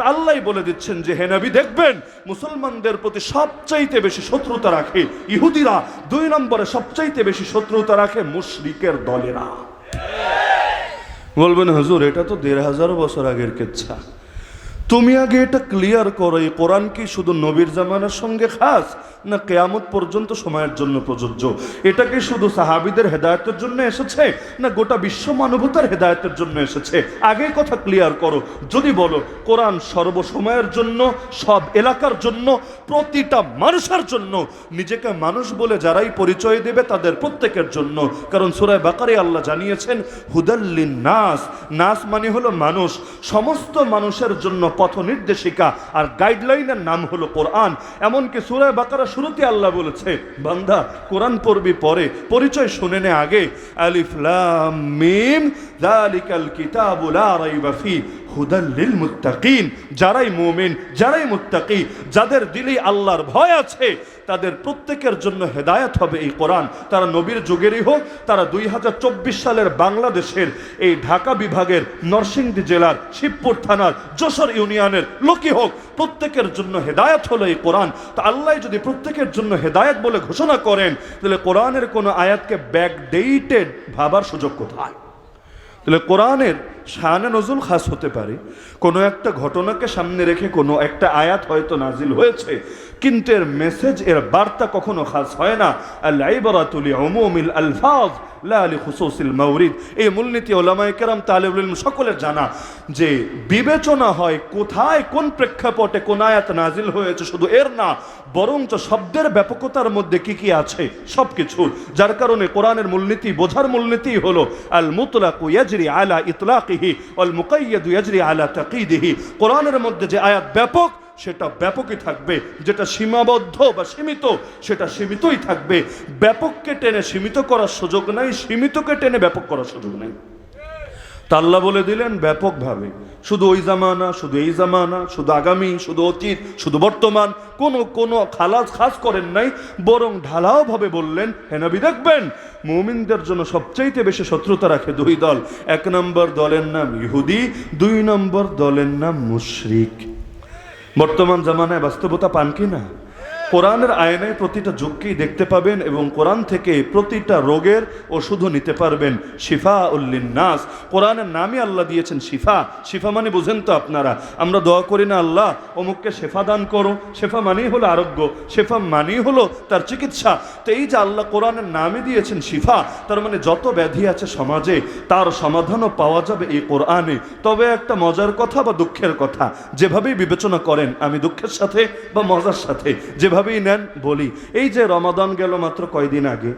তা আল্লাহ বলে দিচ্ছেন যে হেনাবি দেখবেন মুসলমানদের প্রতি সবচাইতে বেশি শত্রুতা রাখে ইহুদিরা, দুই নম্বরে সবচাইতে বেশি শত্রুতা রাখে মুশরিকের দলেরা। বলবেন, হুজুর, এটা তো দেড় হাজার বছর আগের কেচ্ছা। তুমি আগে এটা ক্লিয়ার করো, এই কোরআন কি শুধু নবীর জামানার সঙ্গে খাস, না কেয়ামত পর্যন্ত সময়ের জন্য প্রযোজ্য? এটা কি শুধু সাহাবিদের হেদায়তের জন্য এসেছে, না গোটা বিশ্ব মানবতার হেদায়তের জন্য এসেছে? আগে কথা ক্লিয়ার করো। যদি বলো, কোরআন সর্বসময়ের জন্য, সব এলাকার জন্য, প্রতিটা মানুষের জন্য, নিজেকে মানুষ বলে যারাই পরিচয় দেবে তাদের প্রত্যেকের জন্য। কারণ সুরায় বাকারে আল্লাহ জানিয়েছেন হুদাল্লিন নাস নাস মানে হলো মানুষ। সমস্ত মানুষের জন্য পথ নির্দেশিকা আর গাইডলাইনের নাম হলো কোরআন। এমনকি সুরায় বাকারা শুরুতে আল্লাহ বলেছে, বান্দা, কোরআন পড়বি পরে, পরিচয় শুনে নে আগে। আলিফলাম মিম ফি মুত্তাকিন, যারাই মুমিন, যারাই মুত্তাকি, যাদের দিলেই আল্লাহর ভয় আছে, তাদের প্রত্যেকের জন্য হেদায়েত হবে এই কোরআন। তারা নবীর যুগেরই হোক, তারা দুই হাজার চব্বিশ সালের বাংলাদেশের এই ঢাকা বিভাগের নরসিংদী জেলার শিবপুর থানার যশোর ইউনিয়নের লোকই হোক, প্রত্যেকের জন্য হেদায়ত হলো এই কোরআন। তা আল্লাহ যদি প্রত্যেকের জন্য হেদায়ত বলে ঘোষণা করেন, তাহলে কোরআনের কোনো আয়াতকে ব্যাকডেটেড ভাবার সুযোগ কোথায়? তাহলে কোরআনের শানে নজুল খাস হতে পারে। কোনো একটা ঘটনাকে সামনে রেখে কোনো একটা আয়াত হয়তো নাজিল হয়েছে, কিন্তু এর মেসেজ এর বার্তা কখনো খাস হয় না। আল্লাইবরাতুলি উমুমিল আলফাজ সকলের জানা যে বিবেচনা হয় কোথায়, কোন প্রেক্ষাপটে কোন আয়াত নাজিল হয়েছে শুধু এর না, বরঞ্চ শব্দের ব্যাপকতার মধ্যে কি কি আছে যার কারণে কোরআনের মূলনীতি, বোঝার মূলনীতি হলো আল মুতলাকু ইয়াজরি আলা কোরআনের মধ্যে যে আয়াত ব্যাপক, সেটা ব্যাপকই থাকবে। যেটা সীমাবদ্ধ বা সীমিত, সেটা সীমিতই থাকবে। ব্যাপককে টেনে সীমিত করার সুযোগ নাই, সীমিতকে টেনে ব্যাপক করার সুযোগ নাই। আল্লাহ বলে দিলেন ব্যাপকভাবে। শুধু ওই জামানা, শুধু এই জামানা, শুধু আগামী, শুধু অতীত, শুধু বর্তমান, কোনো কোনো খালাস খাস করেন নাই, বরং ঢালাও ভাবে বললেন হেনবি দেখবেন, মুমিনদের জন্য সবচাইতে বেশি শত্রুতা রাখে দুই দল। এক নম্বর দলের নাম ইহুদি, দুই নম্বর দলের নাম মুশরিক। বর্তমান জামানায় বাস্তবতা পান কি না? কোরআনের আয়নে প্রতিটা যুগকেই দেখতে পাবেন এবং কোরআন থেকে প্রতিটা রোগের ওষুধও নিতে পারবেন। শিফা উল্লিন নাস কোরআনের নামই আল্লাহ দিয়েছেন শিফা। শিফা মানে বুঝেন তো আপনারা। আমরা দোয়া করি না আল্লাহ, অমুককে শেফা দান করো। শেফা মানেই হলো আরোগ্য। শেফা মানেই হলো তার চিকিৎসা। তো এই যে আল্লাহ কোরআনের নামই দিয়েছেন শিফা, তার মানে যত ব্যাধি আছে সমাজে, তার সমাধানও পাওয়া যাবে এই কোরআনে। তবে একটা মজার কথা বা দুঃখের কথা, যেভাবেই বিবেচনা করেন, আমি দুঃখের সাথে বা মজার সাথে যেভাবেই নেন বলি। এই যে রমাদান গেল মাত্র কয়দিন আগে।